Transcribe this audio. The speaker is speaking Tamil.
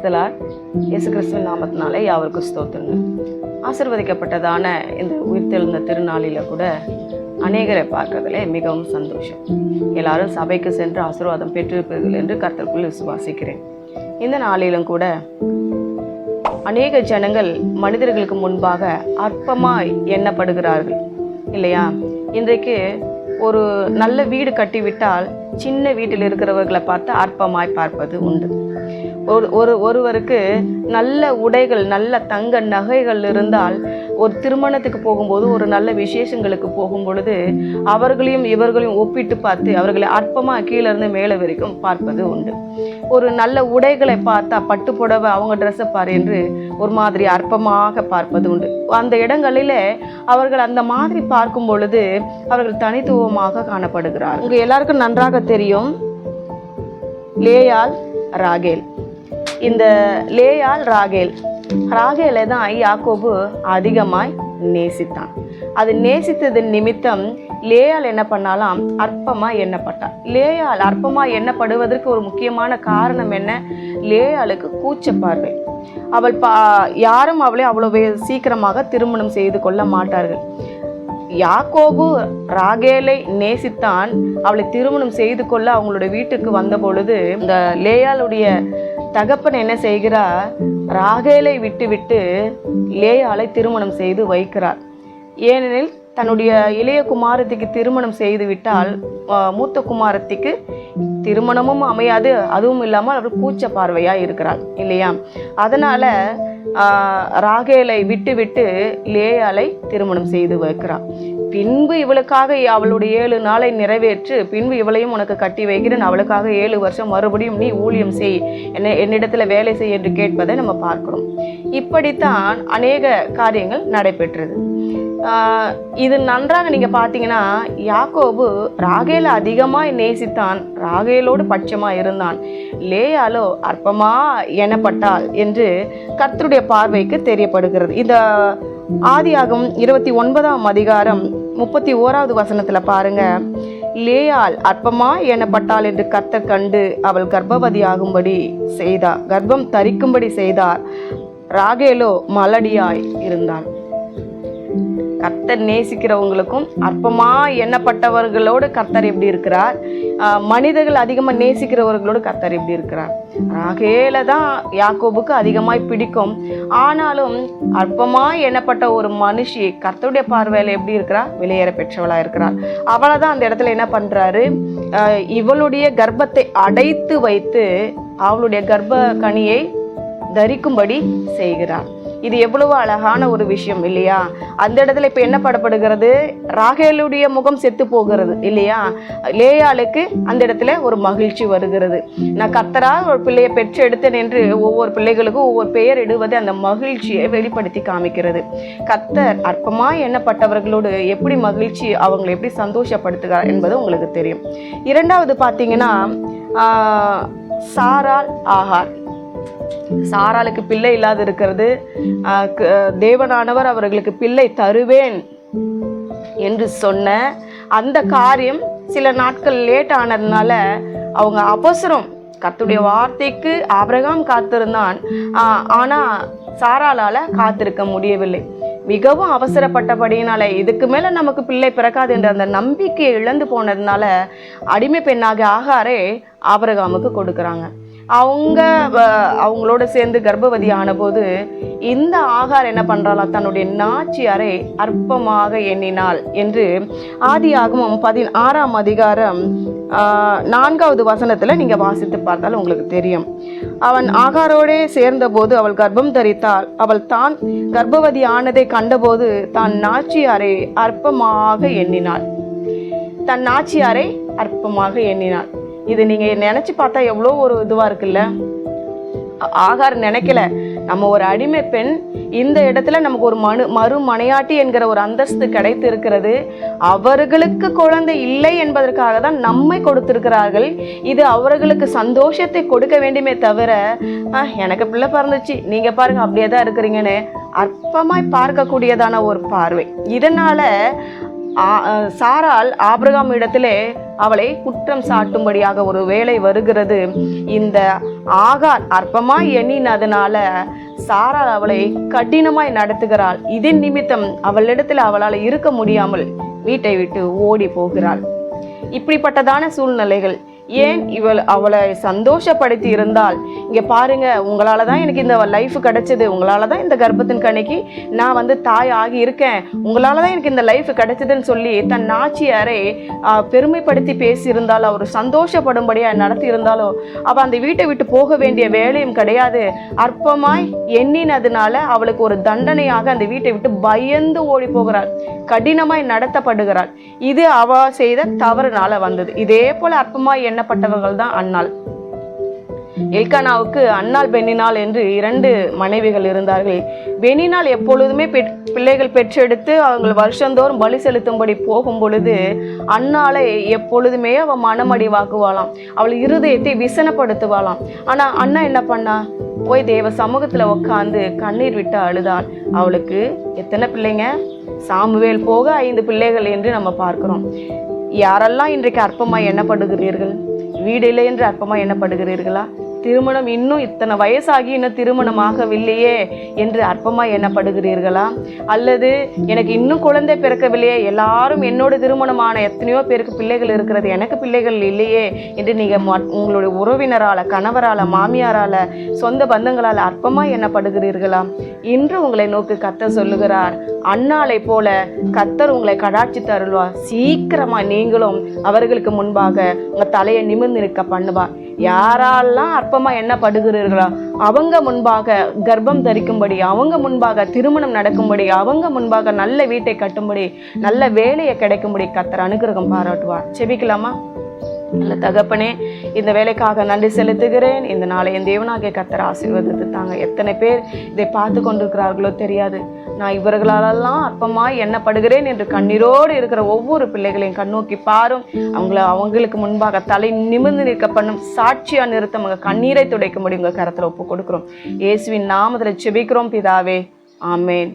பிரைஸ்தலார். இயேசு கிறிஸ்துவின் நாமத்தினாலே யாவருக்கும் ஸ்தோத்திரங்கள். ஆசிர்வதிக்கப்பட்டதான இந்த உயிர்த்தெழுந்த திருநாளில் கூட அநேகரை பார்க்கறதுல மிகவும் சந்தோஷம். எல்லாரும் சபைக்கு சென்று ஆசீர்வாதம் பெற்றிருப்பீர்கள் என்று கருத்திற்குள் விசுவாசிக்கிறேன். இந்த நாளிலும் கூட அநேக ஜனங்கள் மனிதர்களுக்கு முன்பாக அற்பமாய் எண்ணப்படுகிறார்கள். இல்லையா? இன்றைக்கு ஒரு நல்ல வீடு கட்டிவிட்டால் சின்ன வீட்டில் இருக்கிறவர்களை பார்த்து அற்பமாய் பார்ப்பது உண்டு. ஒரு ஒரு ஒருவருக்கு நல்ல உடைகள் நல்ல தங்க நகைகள் இருந்தால் ஒரு திருமணத்துக்கு போகும்போது ஒரு நல்ல விசேஷங்களுக்கு போகும் பொழுது அவர்களையும் இவர்களையும் ஒப்பிட்டு பார்த்து அவர்களை அற்பமாக கீழேருந்து மேலே வரைக்கும் பார்ப்பது உண்டு. ஒரு நல்ல உடைகளை பார்த்தா பட்டு புடவை அவங்க ட்ரெஸ்ஸை பார் என்று ஒரு மாதிரி அற்பமாக பார்ப்பது உண்டு. அந்த இடங்களில் அவர்கள் அந்த மாதிரி பார்க்கும் பொழுது அவர்கள் தனித்துவமாக காணப்படுகிறார் உங்கள் எல்லாருக்கும் நன்றாக தெரியும். லேயால் ராகேல். இந்த லேயால் ராகேல். ராகேலை தான் யாக்கோபு அதிகமாய் நேசித்தான். அது நேசித்ததன் நிமித்தம் லேயால் என்ன பண்ணாலாம்? அற்பமாக எண்ணப்பட்டார் லேயால் அற்பமாக எண்ணப்படுவதற்கு ஒரு முக்கியமான காரணம் என்ன? லேயாளுக்கு கூச்ச பார்வை. அவள் பா யாரும் அவளை அவ்வளோ சீக்கிரமாக திருமணம் செய்து கொள்ள மாட்டார்கள். யாக்கோபு ராகேலை நேசித்தான். அவளை திருமணம் செய்து கொள்ள அவங்களுடைய வீட்டுக்கு வந்த பொழுது இந்த லேயாளுடைய தகப்பன் என்ன செய்கிறார்? ராகேலை விட்டுவிட்டு லேயாளை திருமணம் செய்து வைக்கிறார். ஏனெனில் தன்னுடைய இளைய குமாரத்திக்கு திருமணம் செய்து விட்டால் மூத்த குமாரத்திக்கு திருமணமும் அமையாது அதுவும் இல்லாமல் அவர் கூச்ச பார்வையாக இருக்கிறாள் இல்லையா? அதனால் ராகேலை விட்டு விட்டு லேயாலை திருமணம் செய்து வைக்கிறாள் பின்பு இவளுக்காக அவளுடைய ஏழு நாளை நிறைவேற்று பின்பு இவளையும் உனக்கு கட்டி வைக்கிறேன். அவளுக்காக ஏழு வருஷம் மறுபடியும் நீ ஊழியம் செய். என்ன என்னிடத்துல வேலை செய் என்று கேட்பதை நம்ம பார்க்கிறோம். இப்படித்தான் அநேக காரியங்கள் நடைபெற்றது. இது நன்றாக நீங்கள் பார்த்தீங்கன்னா யாக்கோபு ராகேல அதிகமாக நேசித்தான் ராகேலோடு பட்சமாக இருந்தான். லேயாலோ அற்பமாக எனப்பட்டாள் என்று கர்த்தருடைய பார்வைக்கு தெரியப்படுகிறது. இந்த ஆதியாகும் இருபத்தி ஒன்பதாம் அதிகாரம் முப்பத்தி ஓராவது வசனத்தில் பாருங்கள் லேயால் அற்பமா எனப்பட்டாள் என்று கர்த்தர் கண்டு அவள் கர்ப்பவதியாகும்படி செய்தார் கர்ப்பம் தரிக்கும்படி செய்தார். ராகேலோ மலடியாய் இருந்தான். கர்த்தர் நேசிக்கிறவங்களுக்கும் அற்பமாக எண்ணப்பட்டவர்களோடு கர்த்தர் எப்படி இருக்கிறார்? மனிதர்கள் அதிகமாக நேசிக்கிறவர்களோடு கர்த்தர் எப்படி இருக்கிறார்? ராகேல தான் யாக்கோபுக்கு அதிகமாய் பிடிக்கும். ஆனாலும் அற்பமாக எண்ணப்பட்ட ஒரு மனுஷி கர்த்தருடைய பார்வையில் எப்படி இருக்கிறா? வெளியேற பெற்றவளாக இருக்கிறார் அவளை தான் அந்த இடத்துல என்ன பண்ணுறாரு இவளுடைய கர்ப்பத்தை அடைத்து வைத்து அவளுடைய கர்ப்ப கனியை தரிக்கும்படி செய்கிறார். இது எவ்வளவு அழகான ஒரு விஷயம் இல்லையா? அந்த இடத்துல இப்போ என்ன படப்படுகிறது? ராகேலுடைய முகம் செத்து போகிறது இல்லையா? லேயாளுக்கு அந்த இடத்துல ஒரு மகிழ்ச்சி வருகிறது. நான் கத்தரா ஒரு பிள்ளையை பெற்று எடுத்தேன் என்று ஒவ்வொரு பிள்ளைகளுக்கும் ஒவ்வொரு பெயர் இடுவது அந்த மகிழ்ச்சியை வெளிப்படுத்தி காமிக்கிறது. கத்தர் அற்பமாக எண்ணப்பட்டவர்களோடு எப்படி மகிழ்ச்சி அவங்களை எப்படி சந்தோஷப்படுத்துகிறார் என்பது உங்களுக்கு தெரியும். இரண்டாவது பார்த்தீங்கன்னா சாரால் ஆகார். சாராளுக்கு பிள்ளை இல்லாது இருக்கிறது. க- தேவனானவர் அவர்களுக்கு பிள்ளை தருவேன் என்று சொன்ன அந்த காரியம் சில நாட்கள் லேட் ஆனதுனால அவங்க அவசரம் கத்துடைய வார்த்தைக்கு ஆபிரகாம் காத்திருந்தான். ஆனால் ஆனா சாராளால காத்திருக்க முடியவில்லை. மிகவும் அவசரப்பட்டபடியினால இதுக்கு மேல நமக்கு பிள்ளை பிறக்காது என்ற அந்த நம்பிக்கையை இழந்து போனதுனால அடிமை பெண்ணாக ஆகாரே ஆபரகாமுக்கு கொடுக்குறாங்க. அவங்க வ- அவங்களோட சேர்ந்து கர்ப்பவதி ஆனபோது இந்த ஆகார் என்ன பண்ணுறாளா தன்னுடைய நாச்சியாரை அற்பமாக எண்ணினாள் என்று ஆதியாகமம் பதினாறாம் அதிகாரம் நான்காவது வசனத்தில் நீங்கள் வாசித்து பார்த்தால் உங்களுக்கு தெரியும். அவன் ஆகாரோடே சேர்ந்தபோது அவள் கர்ப்பம் தரித்தாள். அவள் தான் கர்ப்பவதி ஆனதை கண்டபோது தான் நாச்சியாரை அற்பமாக எண்ணினாள். தன் நாச்சியாரை அற்பமாக எண்ணினாள். இது நீங்கள் நினச்சி பார்த்தா எவ்வளோ ஒரு இதுவாக இருக்குல்ல? ஆகார் நினைக்கல. நம்ம ஒரு அடிமை பெண் இந்த இடத்துல நமக்கு ஒரு மனு மறு மனையாட்டி என்கிற ஒரு அந்தஸ்து கிடைத்து இருக்கிறது அவர்களுக்கு குழந்தை இல்லை என்பதற்காக தான் நம்மை கொடுத்திருக்கிறார்கள். இது அவர்களுக்கு சந்தோஷத்தை கொடுக்க வேண்டுமே தவிர "ஆ, எனக்கு பிள்ளை பிறந்துச்சு. நீங்கள் பாருங்க அப்படியே தான் இருக்கிறீங்கன்னு அற்பமாய் பார்க்கக்கூடியதான ஒரு பார்வை. இதனால் சாரால் ஆபிரகாம் இடத்துல அவளை குற்றம் சாட்டும்படியாக ஒரு வேலை வருகிறது. இந்த ஆகார் அற்பமாய் எண்ணினதுனால சாரால் அவளை கடினமாய் நடத்துகிறாள். இதன் நிமித்தம் அவளிடத்தில் அவளால் இருக்க முடியாமல் வீட்டை விட்டு ஓடி போகிறாள். இப்படிப்பட்டதான சூழ்நிலைகள் ஏன் இவள் அவளை சந்தோஷப்படுத்தி இருந்தால் இங்கே பாருங்க உங்களால தான் எனக்கு இந்த லைஃப் கிடைச்சது. உங்களால தான் இந்த கர்ப்பத்தின் கணிக்கு நான் வந்து தாய் ஆகி இருக்கேன். உங்களால தான் எனக்கு இந்த லைஃப் கிடைச்சதுன்னு சொல்லி தன் நாச்சியாரை பெருமைப்படுத்தி பேசியிருந்தால் அவர் சந்தோஷப்படும்படியாக நடத்தி இருந்தாலோ அந்த வீட்டை விட்டு போக வேண்டிய வேலையும் கிடையாது. அற்பமாய் எண்ணினதுனால அவளுக்கு ஒரு தண்டனையாக அந்த வீட்டை விட்டு பயந்து ஓடி போகிறாள். கடினமாய் நடத்தப்படுகிறாள். இது அவ செய்த தவறுனால வந்தது. இதே போல அற்பமாய் எண்ணப்பட்டவர்கள் தான் அன்னாள் எல்கானாவுக்கு அன்னாள் பெண்ணினால் என்று இரண்டு மனைவிகள் இருந்தார்கள். பெண்ணினால் எப்பொழுதுமே பெற்- பிள்ளைகள் பெற்றெடுத்து அவங்க வருஷந்தோறும் பலி செலுத்தும்படி போகும் பொழுது அன்னாலை எப்பொழுதுமே அவ மனமடிவாக்குவாளாம். அவள் இருதயத்தை விசனப்படுத்துவாளாம். ஆனா அண்ணா என்ன பண்ணா? போய் தேவ சமூகத்துல உட்காந்து கண்ணீர் விட்டு அழுதாள் அவளுக்கு எத்தனை பிள்ளைங்க? சாமுவேல் போக ஐந்து பிள்ளைகள் என்று நம்ம பார்க்கிறோம். யாரெல்லாம் இன்றைக்கு அற்பமாய் எண்ணப்படுகிறீர்கள்? வீடு இல்லை என்று அற்பமாய் எண்ணப்படுகிறீர்களா? திருமணம் இன்னும் இத்தனை வயசாகி இன்னும் திருமணமாகவில்லையே என்று அற்பமாக எண்ணப்படுகிறீர்களா? அல்லது எனக்கு இன்னும் குழந்தை பிறக்கவில்லையே எல்லாரும் என்னோட திருமணமான எத்தனையோ பேருக்கு பிள்ளைகள் இருக்கிறது எனக்கு பிள்ளைகள் இல்லையே என்று நீங்கள் ம- உங்களுடைய உறவினரால் கணவரால் மாமியாரால சொந்த பந்தங்களால் அற்பமாக எண்ணப்படுகிறீர்களா? இன்று உங்களை நோக்கி கத்தர் சொல்லுகிறார் அண்ணாலை போல கத்தர் உங்களை கடாட்சி தருள்வார் சீக்கிரமா நீங்களும் அவர்களுக்கு முன்பாக உங்கள் தலையை நிமிர்ந்து நிற்க பண்ணுவார். யாரெல்லாம் என்ன எண்ணப்படுகிறீர்களோ அவங்க முன்பாக கர்ப்பம் தரிக்கும்படி அவங்க முன்பாக திருமணம் நடக்கும்படி அவங்க முன்பாக நல்ல வீட்டை கட்டும்படி நல்ல வேலையை கிடைக்கும்படி கத்தர் அனுகிரகம் பாராட்டுவார். செபிக்கலாமா நல்ல தகப்பனே இந்த வேலைக்காக நன்றி செலுத்துகிறேன். இந்த நாளை என் தேவனாகிய கத்தர் ஆசீர்வதித்து தாங்க. எத்தனை பேர் இதை பார்த்து கொண்டிருக்கிறார்களோ தெரியாது. நான் இவர்களாலெல்லாம் அற்பமாக எண்ணப்படுகிறேன் என்று கண்ணீரோடு இருக்கிற ஒவ்வொரு பிள்ளைகளையும் கண்ணோக்கி பாரும். அவங்கள அவங்களுக்கு முன்பாக தலை நிமிர்ந்து நிற்க பண்ணும். சாட்சியாக நிறுத்தம் உங்கள் கண்ணீரை துடைக்க முடியும். உங்கள் கரத்தில் ஒப்பு கொடுக்குறோம். இயேசுவின் நாமத்தில் செபிக்கிறோம் பிதாவே. ஆமேன்.